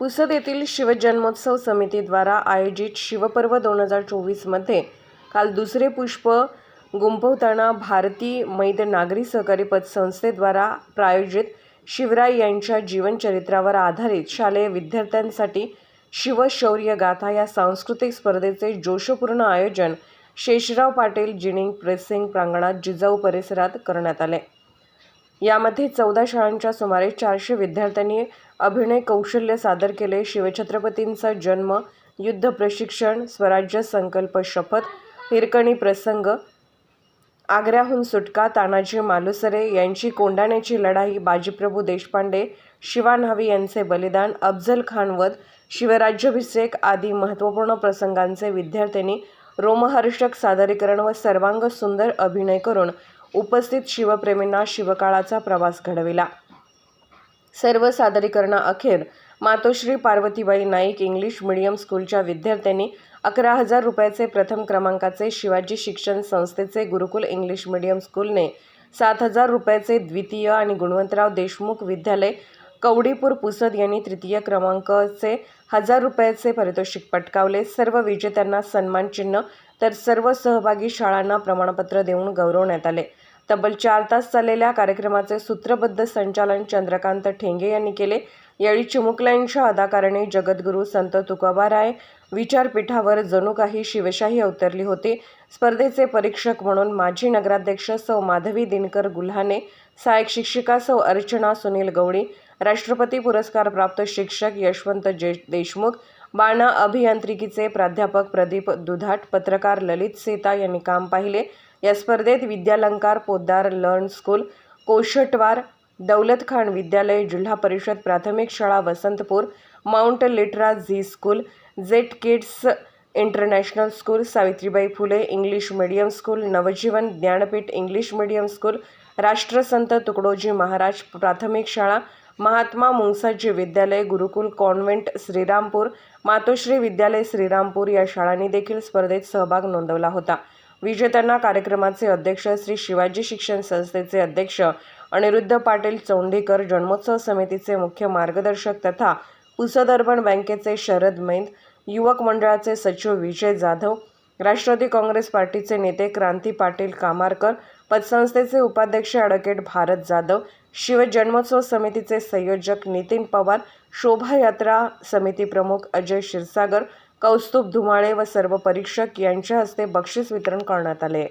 पुसद येथील शिवजन्मोत्सव समितीद्वारा आयोजित शिवपर्व दोन हजार चोवीसमध्ये काल दुसरे पुष्प गुंपवताना भारती मैद नागरी सहकारी पतसंस्थेद्वारा प्रायोजित शिवराय यांच्या जीवनचरित्रावर आधारित शालेय विद्यार्थ्यांसाठी शिवशौर्य गाथा या सांस्कृतिक स्पर्धेचे जोशपूर्ण आयोजन शेषराव पाटील जिनिंग प्रेसिंग प्रांगणात जिजाऊ परिसरात करण्यात आले. यामध्ये चौदा शाळांच्या सुमारे चारशे विद्यार्थ्यांनी अभिनय कौशल्य सादर केले. शिवछत्रपतींचा जन्म युद्ध प्रशिक्षण स्वराज्य संकल्प शपथ हिरकणी प्रसंग आग्र्याहून सुटका तानाजी मालुसरे यांची कोंडाण्याची लढाई बाजीप्रभू देशपांडे शिवा न्हावी यांचे बलिदान अफजल खान वध शिवराज्याभिषेक आदी महत्त्वपूर्ण प्रसंगांचे विद्यार्थ्यांनी रोमहर्षक सादरीकरण व सर्वांग सुंदर अभिनय करून उपस्थित शिवप्रेमींना शिवकाळाचा प्रवास घडविला. सर्व सादरीकरणाअखेर मातोश्री पार्वतीबाई नाईक इंग्लिश मिडियम स्कूलच्या विद्यार्थ्यांनी अकरा हजार रुपयाचे प्रथम क्रमांकाचे शिवाजी शिक्षण संस्थेचे गुरुकुल इंग्लिश मिडियम स्कूलने सात हजार रुपयाचे द्वितीय आणि गुणवंतराव देशमुख विद्यालय कवडीपूर पुसद यांनी तृतीय क्रमांकाचे हजार रुपयाचे पारितोषिक पटकावले. सर्व विजेत्यांना सन्मानचिन्ह तर सर्व सहभागी शाळांना प्रमाणपत्र देऊन गौरवण्यात आले. तब्बल चार तास चाललेल्या कार्यक्रमाचे सूत्रबद्ध संचालन चंद्रकांत ठेंगे यांनी केले. यावेळी चिमुकल्यांच्या अदाकाराने जगद्गुरू संत तुकोबाराय विचारपीठावर जणू काही शिवशाही अवतरली होती. स्पर्धेचे परीक्षक म्हणून माजी नगराध्यक्ष सौ माधवी दिनकर गुल्हाने सहाय्यक शिक्षिका सौ अर्चना सुनील गवळी राष्ट्रपती पुरस्कार प्राप्त शिक्षक यशवंत जे देशमुख बाणा अभियांत्रिकीचे प्राध्यापक प्रदीप दुधाट पत्रकार ललित सेता यांनी काम पाहिले. या स्पर्धेत विद्यालंकार पोद्दार लर्न स्कूल कोशटवार दौलत खान विद्यालय जिल्हा परिषद प्राथमिक शाळा Vasantpur mount Litera Zee school jet kids international school Savitribai Phule English medium school Navjeevan Dnyanpeeth English medium school Rashtrasant Tukdoji Maharaj प्राथमिक शाळा महात्मा मुंगसाजी विद्यालय गुरुकुल कॉन्व्हेंट श्रीरामपूर मातोश्री विद्यालय श्रीरामपूर या शाळांनी देखील स्पर्धेत सहभाग नोंदवला होता. विजेत्यांना कार्यक्रमाचे अध्यक्ष श्री शिवाजी शिक्षण संस्थेचे अध्यक्ष अनिरुद्ध पाटील चौंडीकर जन्मोत्सव समितीचे मुख्य मार्गदर्शक तथा पुसद अर्बन बँकेचे शरद मैंद युवक मंडळाचे सचिव विजय जाधव राष्ट्रवादी काँग्रेस पार्टीचे नेते क्रांती पाटील कामारकर पतसंस्थेचे उपाध्यक्ष ॲडव्होकेट भारत जाधव शिवजन्मोत्सव समितीचे संयोजक नितीन पवार शोभायात्रा समिती प्रमुख अजय क्षीरसागर कौस्तुभ धुमाळे व सर्व परीक्षक यांच्या हस्ते बक्षीस वितरण करण्यात आले.